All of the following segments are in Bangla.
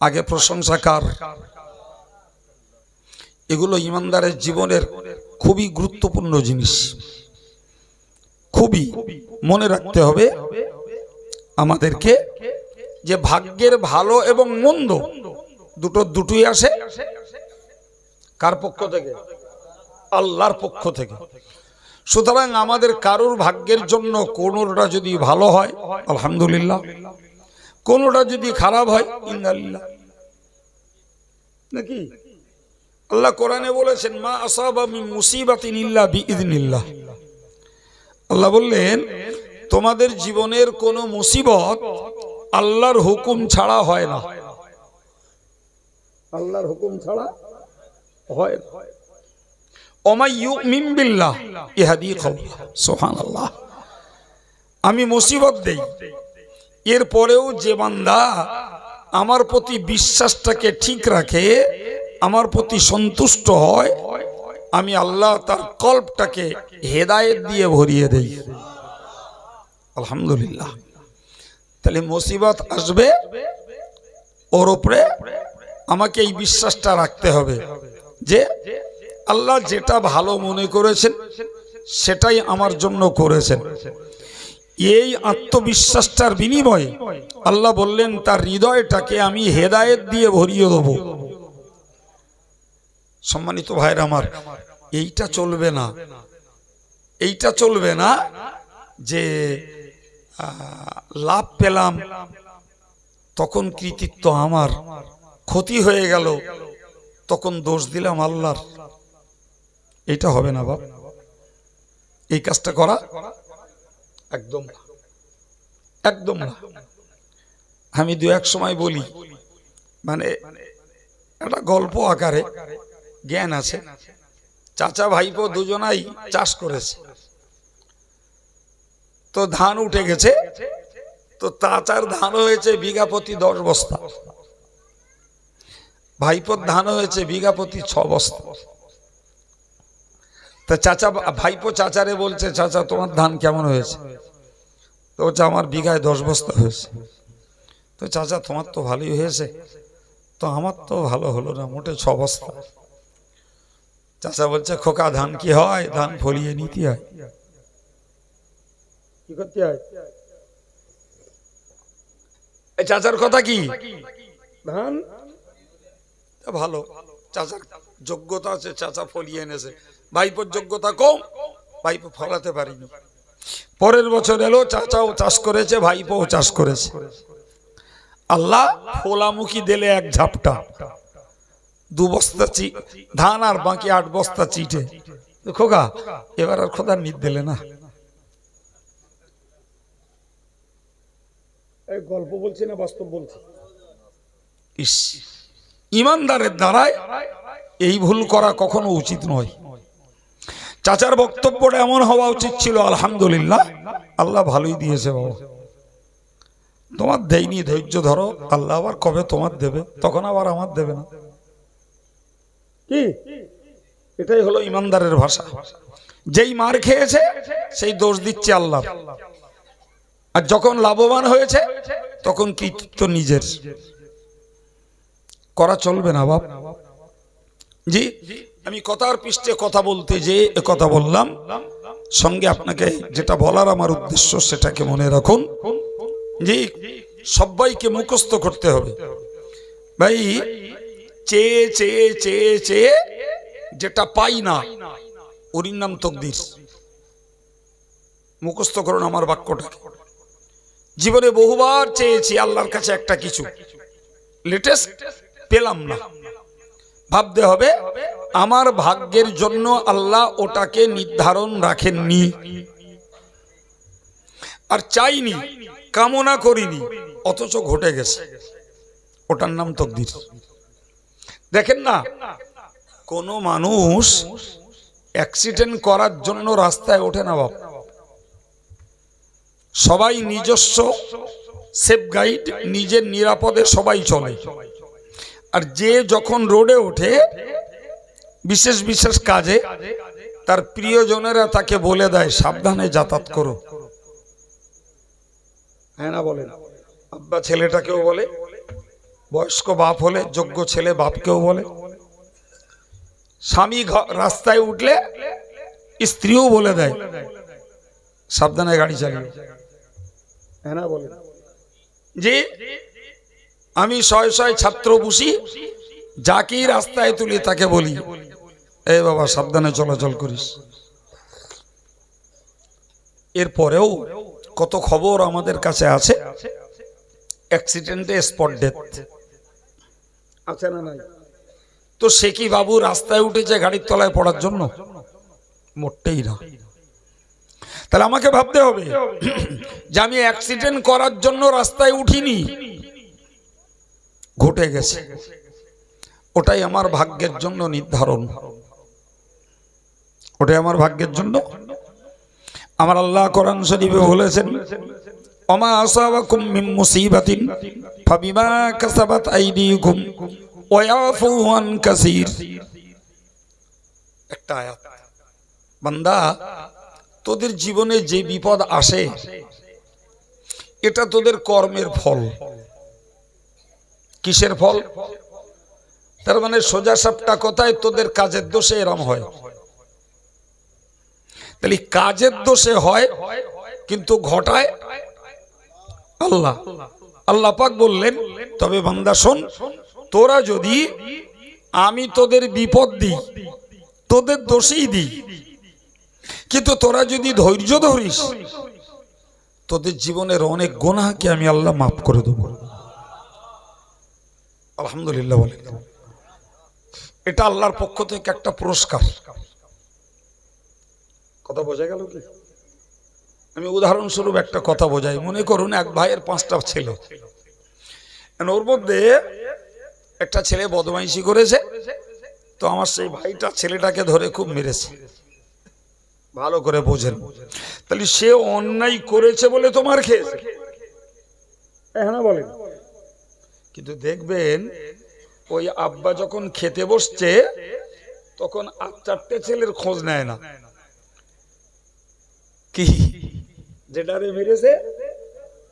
আগে প্রশংসা কার? এগুলো ইমানদারের জীবনের খুবই গুরুত্বপূর্ণ জিনিস। খুবই মনে রাখতে হবে আমাদেরকে যে ভাগ্যের ভালো এবং মন্দ দুটো দুটোই আসে। কার পক্ষ থেকে? আল্লাহর পক্ষ থেকে। সুতরাং আমাদের কারোর ভাগ্যের জন্য কোনোটা যদি ভালো হয়, আলহামদুলিল্লাহ। কোনোটা যদি খারাপ হয় ইন্দালিল্লাহ নাকি? আল্লাহ কোরআনে বলেছেন, মা আসাবা মিন মুসিবাতিন ইল্লা বিইذنিল্লাহ আল্লাহ বললেন, তোমাদের জীবনের কোনো মুসিবত আল্লাহর হুকুম ছাড়া হয় না। আল্লাহর হুকুম ছাড়া হয় না। আমি মুসিবত দেই। এরপরেও যে বান্দা আমার প্রতি বিশ্বাসটাকে ঠিক রাখে, আমার প্রতি সন্তুষ্ট হয়, আমি আল্লাহ তার কল্পটাকে হেদায়েত দিয়ে ভরিয়ে দেই। আলহামদুলিল্লাহ। তাহলে মুসিবত আসবে, ওর উপরে আমাকে এই বিশ্বাসটা রাখতে হবে যে আল্লাহ যেটা ভালো মনে করেছেন, সেটাই আমার জন্য করেছেন। এই আত্মবিশ্বাসটার বিনিময়ে আল্লাহ বললেন, তার হৃদয়টাকে আমি হেদায়েত দিয়ে ভরিয়ে দেবো। সম্মানিত ভাইয়ের আমার, এইটা চলবে না। এইটা চলবে না যে লাভ পেলাম, তখন কৃতিত্ব আমার। ক্ষতি হয়ে গেল, তখন দোষ দিলাম আল্লাহর। এটা হবে না বাপ। এই কাজটা করা একদম একদম না। আমি দু এক সময় বলি মানে একটা গল্প আকারে জ্ঞান আছে। চাচা ভাইপো দুজনাই চাষ করেছে। তো ধান উঠে গেছে, তো চাচার ধান হয়েছে বিঘা প্রতি দশ বস্তা। ভাইপোর ধান হয়েছে বিঘা প্রতি ছ বস্তা। তা চাচা, ভাইপো চাচারে বলছে, চাচা, তোমার ধান কেমন হয়েছে? তো বলছে আমার বিঘায় দশ বস্তা হয়েছে। তো চাচা তোমার তো ভালোই হয়েছে। তো আমার তো ভালো হলো না মোটে ছ বস্তা। চাচা বলছে খোকা ধান কি হয়? ধান ফলিয়ে নিতে হয়। কি করতে হয়? এই চাচার কথা কি? ধান? তা ভালো। চাচার যোগ্যতা আছে চাচা ফলিয়ে এনেছে। ভাইপোর যোগ্যতা কম ভাইপো ফলাতে পারিনি। পরের বছর এলো চাচাও চাষ করেছে ভাইপোও চাষ করেছে। আল্লাহ ফোলামুখী দিলে এক ঝাপটা। দু বস্তা চি ধান আর বাকি আট বস্তা চিটে। খোকা এবার আর খোদার নিদ দিলে না। এই গল্প বলছি না বাস্তব বলছি? ইস ইমানদারের দ্বারায় এই ভুল করা কখনো উচিত নয়। চাচার বক্তব্যটা এমন হওয়া উচিত ছিল, আলহামদুলিল্লাহ। আল্লাহ ভালোই দিয়েছে বাবা। তোমার দেয়নি, ধৈর্য ধরো। আল্লাহ আবার কবে তোমার দেবে? তখন আবার আমার দেবে না। কি? এটাই হলো ইমানদারের ভাষা। যেই মার খেয়েছে, সেই দোষ দিচ্ছে আল্লাহ। আর যখন লাভবান হয়েছে, তখন কৃতিত্ব নিজের। করা চলবে না বাপ। জি? আমি কথার পৃষ্ঠে কথা বলতে যে কথা বললাম। সঙ্গে আপনাকে যেটা বলার আমার উদ্দেশ্য সেটাকে মনে রাখুন। যে সবাইকে মুখস্থ করতে হবে। ভাই, চেয়ে চেয়ে চেয়ে চেয়ে যেটা পাই না, ওরই নাম তকদির। মুখস্থ করুন আমার বাক্যটা। জীবনে বহুবার চেয়েছি আল্লাহর কাছে একটা কিছু। লেটেস্ট পেলাম না। ভাবতে হবে, আমার ভাগ্যের জন্য আল্লাহ ওটাকে নির্ধারণ রাখেননি। আর চাইনি, কামনা করিনি, অথচ ঘটে গেছে। ওটার নাম তকদির। দেখেন না, কোনো মানুষ অ্যাক্সিডেন্ট করার জন্য রাস্তায় ওঠে না বাপ। সবাই নিজস্ব সেফ গাইড নিজের নিরাপদে সবাই চলে। আর যে যখন রোডে ওঠে, বিশেষ বিশেষ কাজে, তার প্রিয়জনেরা তাকে বলে দেয়, সাবধানে যাতায়াত করো। হ্যাঁ না বলেন। আব্বা ছেলেটাকেও বলে, বয়স্ক বাপ হলে যোগ্য ছেলে বাপকেও বলে। স্বামী রাস্তায় উঠলে স্ত্রীও বলে দেয়, সাবধানে গাড়ি চালিয়ে হ্যাঁ না বলে যে আমি শয় শয় ছাত্র বসি যাকেই রাস্তায় তুলি তাকে বলি। এ বাবা সাবধানে চলাচল করিস। এরপরেও কত খবর আমাদের কাছে আছে? অ্যাক্সিডেন্টে স্পট ডেথ আছে না নাই? তো সে কি বাবু রাস্তায় উঠেছে গাড়ির তলায় পড়ার জন্য? মোটেই না। তাহলে আমাকে ভাবতে হবে যে আমি অ্যাক্সিডেন্ট করার জন্য রাস্তায় উঠিনি। ঘটে গেছে। ওটাই আমার ভাগ্যের জন্য নির্ধারণ। ওটাই আমার ভাগ্যের জন্য। আমার আল্লাহ কোরআন শরীফে বলেছেন অমা কাসাবাত বান্দা, তোদের জীবনে যে বিপদ আসে, এটা তোদের কর্মের ফল। কিসের ফল? তার মানে সোজা সাপটা কথায়? তোদের কাজের দোষে এরম হয়। তাহলে কাজের দোষে হয়, কিন্তু ঘটায় আল্লাহ। আল্লাহ পাক বললেন, তবে বান্দা শোন, তোরা যদি আমি তোদের বিপদ দিই, তোদের দোষেই দিই, কিন্তু তোরা যদি ধৈর্য ধরিস, তোদের জীবনের অনেক গোনাকে আমি আল্লাহ মাফ করে দেব। আলহামদুলিল্লাহ বলে। এটা আল্লাহর পক্ষ থেকে একটা পুরস্কার। কথা বোঝা গেল কি? আমি উদাহরণস্বরূপ একটা কথা বোঝাই। মনে করুন এক ভাইয়ের পাঁচটা ছেলে। ওর মধ্যে একটা ছেলে বদমাইশি করেছে, তো আমার সেই ভাইটা ছেলেটাকে ধরে খুব মেরেছে। ভালো করে বোঝেন। তাহলে সে অন্যায় করেছে বলে তোমার খেয়েছে। হ্যাঁ বলেন। কিন্তু দেখবেন, ওই আব্বা যখন খেতে বসছে, তখন আর চারটে ছেলের খোঁজ নেয় না। কি? যেটারে মেরেছে,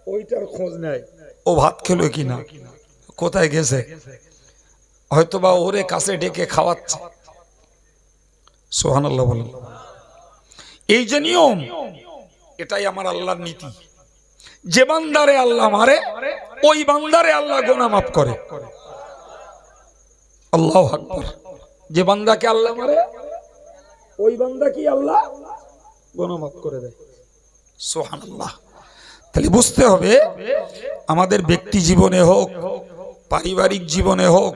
ওইটার খোঁজ নেয়। ও ভাত খেলো কিনা? কোথায় গেছে? হয়তো বা ওরে কাছে ডেকে খাওয়াচ্ছে। সোহান আল্লাহ বলেন। এই যে নিয়ম, এটাই আমার আল্লাহর নীতি। যে বান্দারে আল্লাহ মারে ওই বান্দারে আল্লাহ গোনা মাফ করে। আল্লাহ আকবর। যে বান্দাকে আল্লাহ মারে, ওই বান্দা কি আল্লাহ গোনা মাফ করে দেয়। সোহান আল্লাহ তাহলে বুঝতে হবে, আমাদের ব্যক্তি জীবনে হোক, পারিবারিক জীবনে হোক,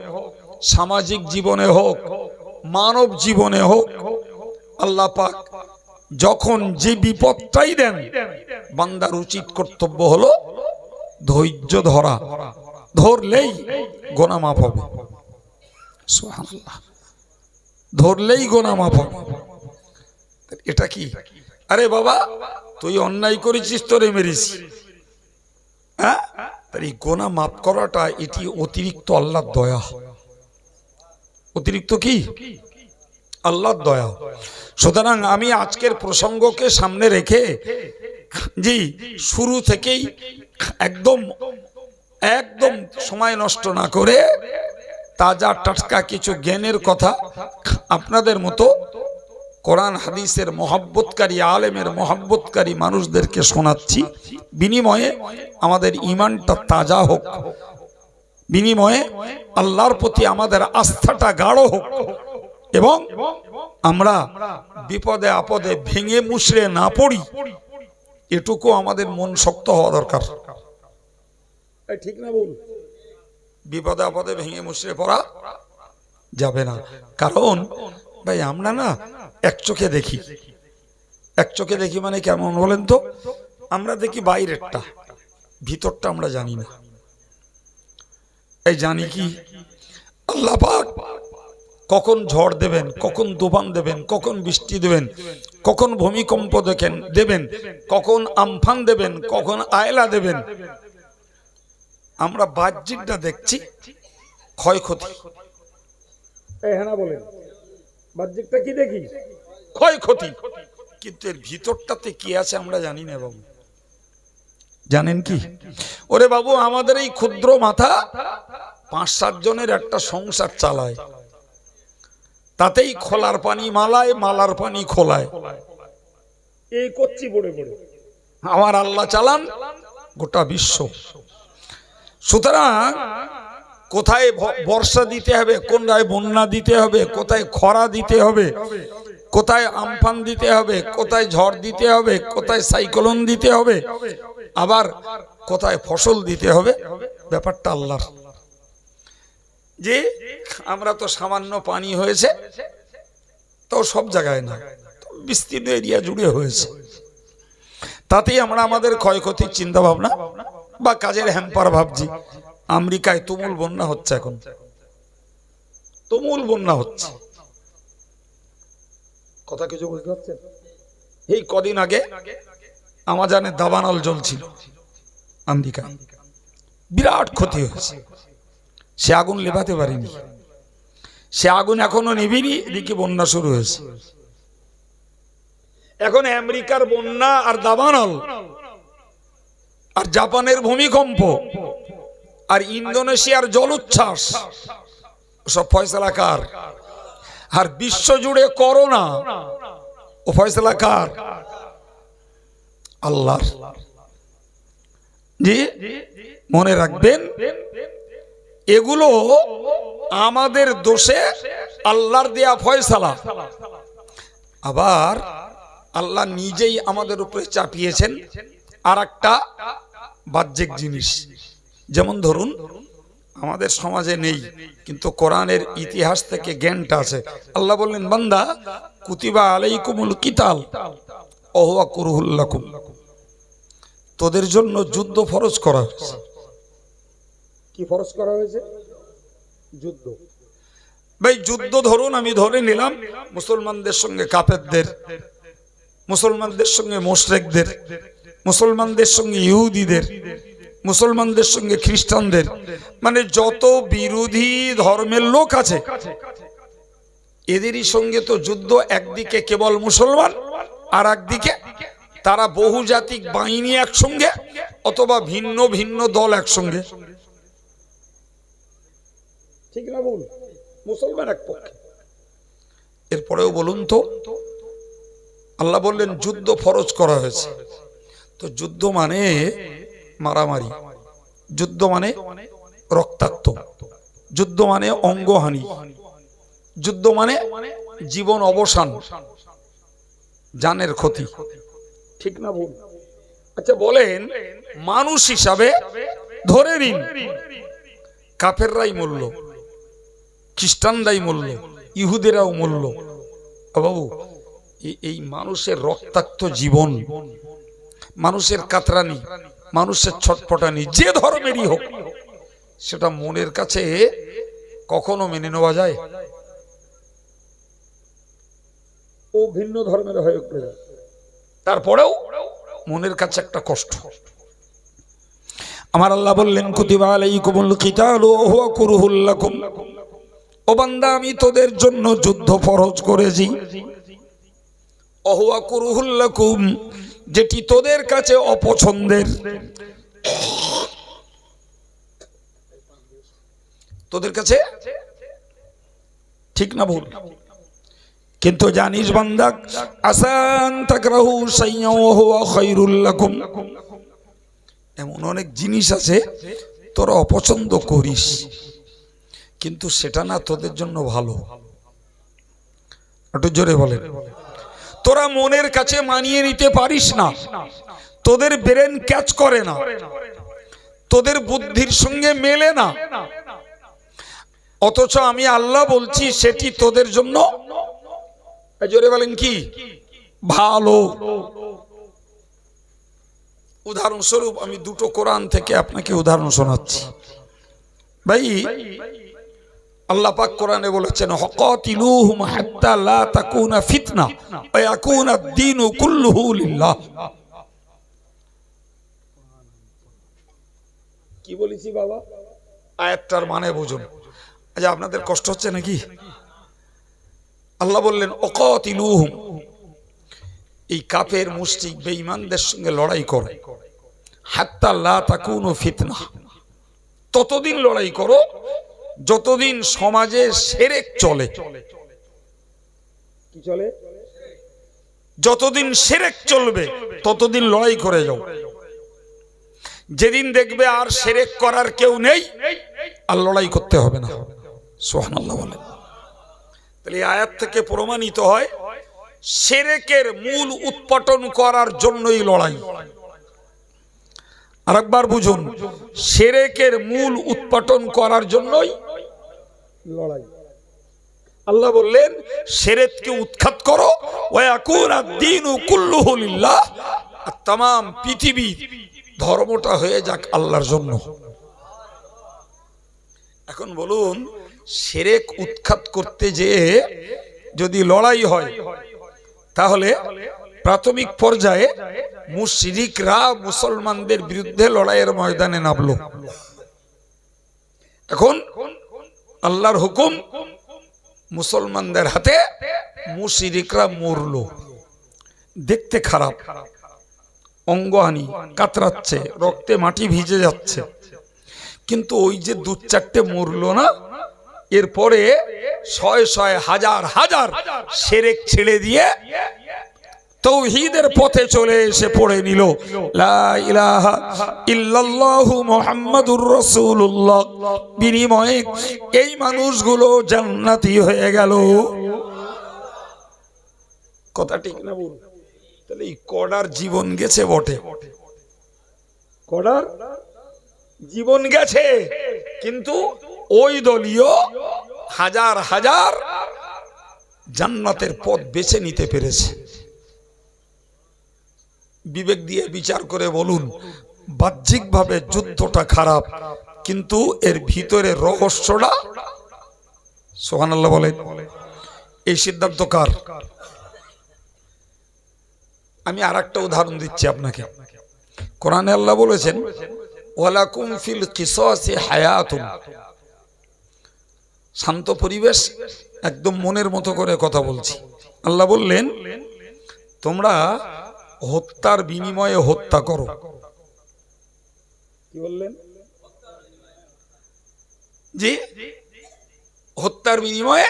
সামাজিক জীবনে হোক, মানব জীবনে হোক, আল্লাহ পাক যখন যে বিপদটাই দেন, বান্দার উচিত কর্তব্য হলো ধৈর্য ধরা। ধরলেই গোনা মাফ হবে। ধরলেই গোনা মাফ হবে। এটা কি? আরে বাবা, তুই অন্যায় করেছিস, তোরে মেরিস হ্যাঁ? এই গোনা মাফ করাটা এটি অতিরিক্ত আল্লাহর দয়া। অতিরিক্ত কি? আল্লাহর দয়া। সুতরাং আমি আজকের প্রসঙ্গকে সামনে রেখে, জি, শুরু থেকেই একদম একদম সময় নষ্ট না করে তাজা টাটকা কিছু জ্ঞানের কথা আপনাদের মতো কোরআন, হাদিসের মহাব্বতকারী, আলেমের মহাব্বতকারী মানুষদেরকে শোনাচ্ছি। বিনিময়ে আমাদের ইমানটা তাজা হোক। বিনিময়ে আল্লাহর প্রতি আমাদের আস্থাটা গাঢ় হোক। এবং আমরা বিপদে আপদে ভেঙে মুশড়ে না পড়ি। এটুকু আমাদের মন শক্ত হওয়া দরকার। ঠিক না বল বিপদে আপদে ভেঙে মুশড়ে পড়া যাবে না। কারণ ভাই আমরা না এক চোখে দেখি। এক চোখে দেখি মানে কেমন বলেন তো? আমরা দেখি বাইরেরটা ভিতরটা আমরা জানি না। এই জানি কি? আল্লাহ পাক কখন ঝড় দেবেন কখন তুফান দেবেন কখন বৃষ্টি দেবেন কখন ভূমিকম্প দেখেন দেবেন। কখন আমফান দেবেন কখন আয়লা দেবেন। আমরা বাহ্যিকটা দেখছি ক্ষয়ক্ষতি। হ্যাঁ বলেন বাহ্যিকটা কি দেখি? ক্ষয়ক্ষতি। কিন্তু এর ভিতরটাতে কি আছে আমরা জানি না বাবু। জানেন কি? ওরে বাবু আমাদের এই ক্ষুদ্র মাথা পাঁচ সাত জনের একটা সংসার চালায়। তাতেই খোলার পানি মালায় মালার পানি খোলায়। এই করছি পড়ে পড়ে আমার আল্লাহ চালান গোটা বিশ্ব। সুতরাং কোথায় বর্ষা দিতে হবে কোথায় বন্যা দিতে হবে কোথায় খরা দিতে হবে কোথায় আমফান দিতে হবে কোথায় ঝড় দিতে হবে কোথায় সাইক্লোন দিতে হবে আবার কোথায় ফসল দিতে হবে ব্যাপারটা আল্লাহর। যে আমরা তো সামান্য পানি হয়েছে তো সব জায়গায় না। বিস্তীর্ণ এরিয়া জুড়ে হয়েছে। তাতেই আমরা আমাদের ক্ষয়ক্ষতির চিন্তা ভাবনা বা কাজের হ্যাম্পার ভাবছি। আমেরিকায় তুমুল বন্যা হচ্ছে এখন। তুমুল বন্যা হচ্ছে। কথা কিছু বুঝতে পারছেন এই কদিন আগে আমাজানে দাবানল জ্বলছিল। আমেরিকায়। বিরাট ক্ষতি হয়েছে। সে আগুন লেবাতে পারেনি। সে আগুন এখনও নিবিনি এদিকে বন্যা শুরু হয়েছে। এখন আমেরিকার বন্যা আর দাবানল আর জাপানের ভূমিকম্প আর ইন্দোনেশিয়ার জলোচ্ছ্বাস, সব ফয়সলা কার? আর বিশ্ব জুড়ে করোনা ও ফয়সলা কার? আল্লাহর। জি, মনে রাখবেন এগুলো আমাদের দোষে আল্লাহর দেয়া ফয়সালা। আবার আল্লাহ নিজেই আমাদের উপরে চাপিয়েছেন আর একটা বাহ্যিক জিনিস। যেমন ধরুন, আমাদের সমাজে নেই, কিন্তু কোরআনের ইতিহাস থেকে জ্ঞানটা আছে। আল্লাহ বললেন, বান্দা, কুতিবা আলাইকুমুল কিতাল অহুয়া কুরুহুল্লাকুম তোদের জন্য যুদ্ধ ফরজ করা হয়েছে। কি ফরজ করা হয়েছে? যুদ্ধ। ভাই, যুদ্ধ ধরুন, আমি ধরে নিলাম, মুসলমানদের সঙ্গে কাফেরদের, মুসলমানদের সঙ্গে মোশরেকদের, মুসলমানদের সঙ্গে ইহুদিদের, মুসলমানদের সঙ্গে খ্রিস্টানদের মানে যত বিরোধী ধর্মের লোক আছে, এদেরই সঙ্গে তো যুদ্ধ, একদিকে কেবল মুসলমান, আর একদিকে তারা বহুজাতিক বাহিনী একসঙ্গে, অথবা ভিন্ন ভিন্ন দল একসঙ্গে। ঠিক না বল? মুসলমান এক পক্ষে। এরপরেও বলুন তো আল্লাহ বললেন যুদ্ধ ফরজ করা হয়েছে। তো যুদ্ধ মানে মারামারি। যুদ্ধ মানে রক্তাক্ত। যুদ্ধ মানে অঙ্গহানি। যুদ্ধ মানে জীবন অবসান জানের ক্ষতি। ঠিক না ভুল আচ্ছা বলেন মানুষ হিসাবে ধরে নিন কাফেররাই মূল্য। খ্রিস্টানরাই মূল্য ইহুদেরাও মূল্য। বাবু এই মানুষের রক্তাক্ত জীবন মানুষের কাতরানি মানুষের ছটপটানি যে ধর্মেরই হোক সেটা মনের কাছে কখনো মেনে নেওয়া যায়? ও ভিন্ন ধর্মের হয়ে তারপরেও মনের কাছে একটা কষ্ট। আমার আল্লাহ বললেন কুতিবা আলাইকুমুল কিতাল ওয়া হুয়া কুরহুল লাকুম। ও বান্দা, আমি তোদের জন্য যুদ্ধ ফরজ করেছি। অহুয়া কুরহুল লাকুম, যেটি তোদের কাছে অপছন্দের। তোদের কাছে? ঠিক না ভুল? কিন্তু জানিস বান্দা, আসান তাকরাহু শাইয়্যান ওয়া হুয়া খায়রুল লাকুম। এমন অনেক জিনিস আছে, তোরা অপছন্দ করিস। কিন্তু সেটা না তোদের জন্য ভালো। একটু জোরে বলেন। তোরা মনের কাছে মানিয়ে নিতে পারিস না। তোদের ব্রেন ক্যাচ করে না। তোদের বুদ্ধির সঙ্গে মেলে না। অথচ আমি আল্লাহ বলছি, সেটি তোদের জন্য জোরে বলেন কি? ভালো। উদাহরণস্বরূপ আমি দুটো কোরআন থেকে আপনাকে উদাহরণ শোনাচ্ছি। ভাই আল্লাহ পাক কোরআনে বলেছেন, হকাতিলুহুম হাত্তা লা তাকুনা ফিতনা ওয়া ইয়াকুনা আদ-দীনু কুল্লুহু লিল্লাহ। কি বলেছি বাবা? আয়াতটার মানে বুঝুন। আচ্ছা আপনাদের কষ্ট হচ্ছে নাকি? আল্লাহ বললেন অকাতিলুহুম এই কাফের, মুশরিক, বেঈমানদের সঙ্গে লড়াই করে। হাত্তা লা তাকুনু ফিতনা, ততদিন লড়াই করো যতদিন সমাজে সেরেক চলে। কি চলে? যতদিন সেরেক চলবে ততদিন লড়াই করে যাও। যেদিন দেখবে আর সেরেক করার কেউ নেই আর লড়াই করতে হবে না। সোহান আল্লাহ বলেন তাহলে এই আয়াত থেকে প্রমাণিত হয় সেরেকের মূল উৎপাটন করার জন্যই লড়াই। আরেকবার বুঝুন সেরেকের মূল উৎপাটন করার জন্যই লড়াই। আল্লাহ বললেন সেরেতকে উৎখাত করো তাম পৃথিবী ধর্মটা হয়ে যাক আল্লাহর জন্য। এখন বলুন, সেরেক উৎখাত করতে যে যদি লড়াই হয়, তাহলে প্রাথমিক পর্যায়ে মুশরিকরা মুসলমানদের বিরুদ্ধে লড়াইয়ের ময়দানে নামলো। এখন আল্লাহর হুকুম, মুসলমানদের হাতে মুশরিকরা মরল। দেখতে খারাপ, অঙ্গহানি কাতরাচ্ছে, রক্তে মাটি ভিজে যাচ্ছে। কিন্তু ওই যে দু চারটে মরল না, এরপরে ছয় ছয় হাজার হাজার সেরেক ছেড়ে দিয়ে তৌহিদের পথে চলে এসে পড়ে নিল। রাসূলুল্লাহ। বিনিময়ে এই মানুষগুলো জান্নাতি হয়ে গেল। কথা ঠিক না বল তাহলে এই কডার জীবন গেছে বটে। কডার জীবন গেছে, কিন্তু ওই দলীয় হাজার হাজার জান্নাতের পথ বেছে নিতে পেরেছে। বিবেক দিয়ে বিচার করে বলুন, বাহ্যিকভাবে যুদ্ধটা খারাপ, কিন্তু এর ভিতরে রহস্যটা? সোহান আল্লাহ বলেন। এই সিদ্ধান্ত কার? আমি আর একটা উদাহরণ দিচ্ছি আপনাকে। কোরআনে আল্লাহ বলেছেন, ওয়ালাকুম ফিল কিসাসি হায়াতুন। শান্ত পরিবেশ, একদম মনের মতো করে কথা বলছি। আল্লাহ বললেন, তোমরা হত্যার বিনিময়ে হত্যা করো। কি বললেন? জি? হত্যার বিনিময়ে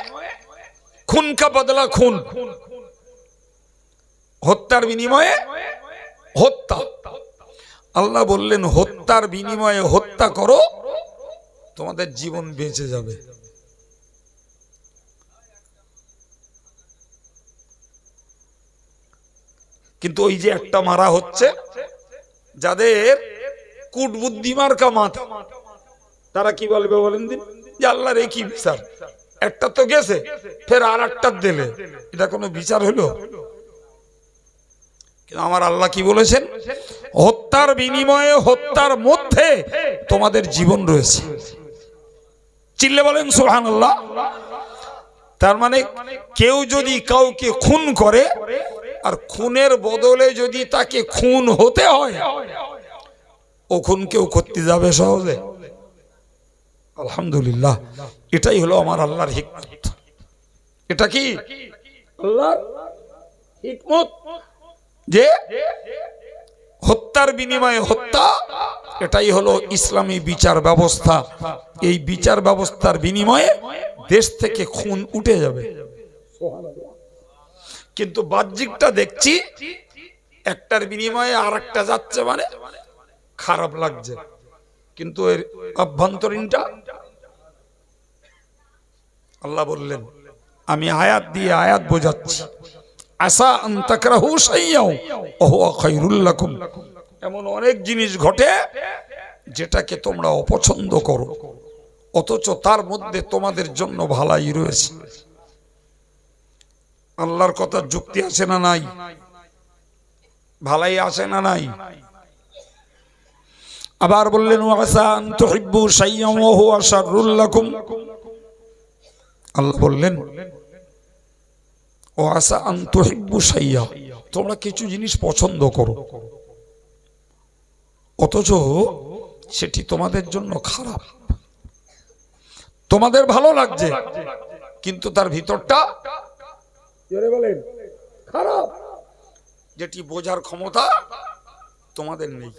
খুন কা বদলা খুন। হত্যার বিনিময়ে হত্যা। আল্লাহ বললেন হত্যার বিনিময়ে হত্যা করো তোমাদের জীবন বেঁচে যাবে। কিন্তু ওই যে একটা মারা হচ্ছে, যাদের কুট বুদ্ধিমার কা মাথা। তারা কি বলবে বলেন দিন? যে আল্লাহর এই কি বিচার? একটা তো গেছে, ফের আর একটা দিলে। এটা কোনো বিচার হলো? আমার আল্লাহ কি বলেছেন? হত্যার বিনিময়ে, হত্যার মধ্যে তোমাদের জীবন রয়েছে। চিল্লে বলেন সোহান আল্লাহ তার মানে কেউ যদি কাউকে খুন করে আর খুনের বদলে যদি তাকে খুন হতে হয় ও খুন কেউ করতে যাবে সহজে। আলহামদুলিল্লাহ এটাই হলো আমার আল্লাহর হিকমত। এটা কি? আল্লাহর হিকমত? যে হত্যার বিনিময়ে হত্যা এটাই হলো ইসলামী বিচার ব্যবস্থা। এই বিচার ব্যবস্থার বিনিময়ে দেশ থেকে খুন উঠে যাবে। কিন্তু বাহ্যিকটা দেখছি, একটার বিনিময়ে আর একটা যাচ্ছে মানে খারাপ লাগছে। কিন্তু এর অভ্যন্তরীণটা আল্লাহ বললেন, আমি আয়াত দিয়ে আয়াত বোঝাচ্ছি। আসা আন্তাকরাহু সাইয়াও ওহুয়া খায়রুল লাকুম। এমন অনেক জিনিস ঘটে যেটাকে তোমরা অপছন্দ করো, অথচ তার মধ্যে তোমাদের জন্য ভালাই রয়েছে। আল্লাহর কথা যুক্তি আছে না নাই? ভালাই আছে না নাই? আবার বললেন আল্লাহ বললেন ও আসা আন্তহিব্বু সাইয়া তোমরা কিছু জিনিস পছন্দ করো, অথচ সেটি তোমাদের জন্য খারাপ। তোমাদের ভালো লাগছে, কিন্তু তার ভিতরটা খারাপ। যেটি বোঝার ক্ষমতা তোমাদের নেই।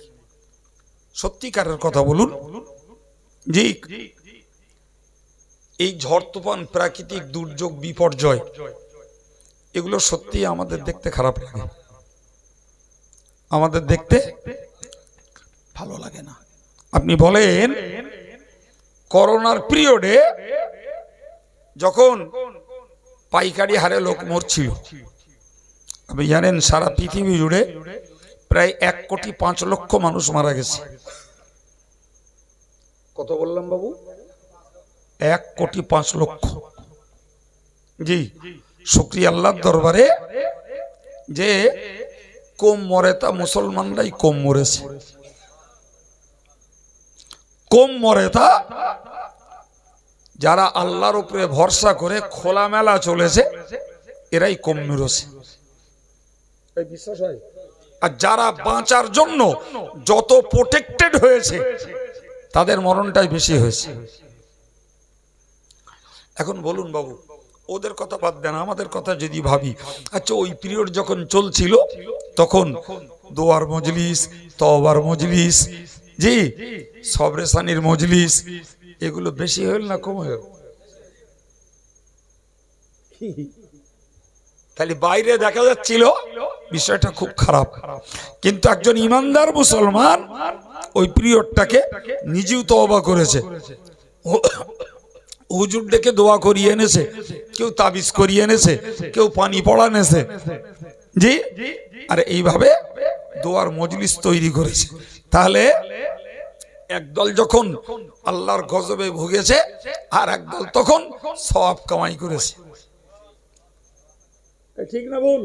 সত্যিকারের কথা বলুন। জি এই ঝড় প্রাকৃতিক দুর্যোগ বিপর্যয়, এগুলো সত্যি আমাদের দেখতে খারাপ লাগে। আমাদের দেখতে ভালো লাগে না। আপনি বলেন, করোনার পিরিয়ডে যখন পাইকারি হারে লোক মরছিল। আপনি জানেন সারা পৃথিবী জুড়ে প্রায় এক কোটি পাঁচ লক্ষ মানুষ মারা গেছে। কত বললাম বাবু? এক কোটি পাঁচ লক্ষ। জি শুক্রিয়া আল্লাহর দরবারে যে কম মরে তা মুসলমানরাই কম মরেছে। কম মরে তা যারা আল্লাহর উপরে ভরসা করে খোলামেলা চলেছে এরাই কম মেরেছে বিশ্বাস হয়? আর যারা বাঁচার জন্য যত প্রোটেক্টেড হয়েছে তাদের মরণটাই বেশি হয়েছে। এখন বলুন বাবু ওদের কথা বাদ দেন আমাদের কথা যদি ভাবি। আচ্ছা ওই পিরিয়ড যখন চলছিল তখন দোয়ার মজলিস তবার মজলিস জি সবরেসানির মজলিস এগুলো বেশি হইল না কম হইল? তাহলে বাইরে দেখা যাচ্ছিল, বিষয়টা খুব খারাপ। কিন্তু একজন ইমানদার মুসলমান ওই পিরিয়ডটাকে নিজেও তওবা করেছে। হুজুর ডেকে দোয়া করিয়ে এনেছে, কেউ তাবিজ করিয়ে এনেছে, কেউ পানি পড়া এনেছে। জি? আর এইভাবে দোয়ার মজলিস তৈরি করেছে। তাহলে একদল যখন আল্লাহর গজবে ভুগেছে আর একদল তখন সব কামাই করেছে। ঠিক না বল